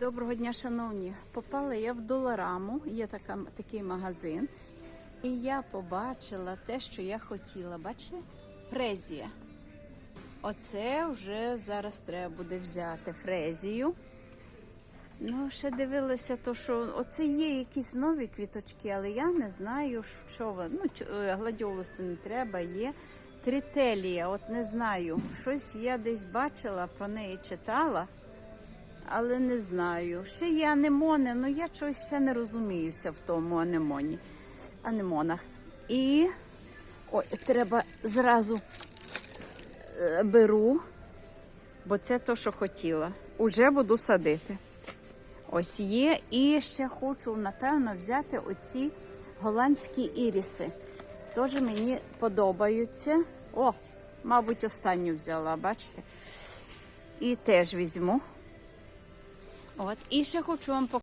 Доброго дня, шановні. Попала я в Долараму, є така, такий магазин, і я побачила те, що я хотіла. Бачите? Фрезія. Оце вже зараз треба буде взяти фрезію. Ну, ще дивилася, то що оце є якісь нові квіточки, але я не знаю, що вони. Ну, е, гладіолуси не треба, є. Трителія, от не знаю. Щось я десь бачила, про неї читала, але не знаю. Ще є анемони, але я чогось ще не розуміюся в тому анемоні. Анемонах. І ой, треба зразу е, беру, бо це то, що хотіла. Уже буду садити. Ось є. І ще хочу, напевно, взяти оці голландські іріси. Теж мені подобаються. О, мабуть, останню взяла, бачите? І теж візьму. От. І ще хочу вам показати.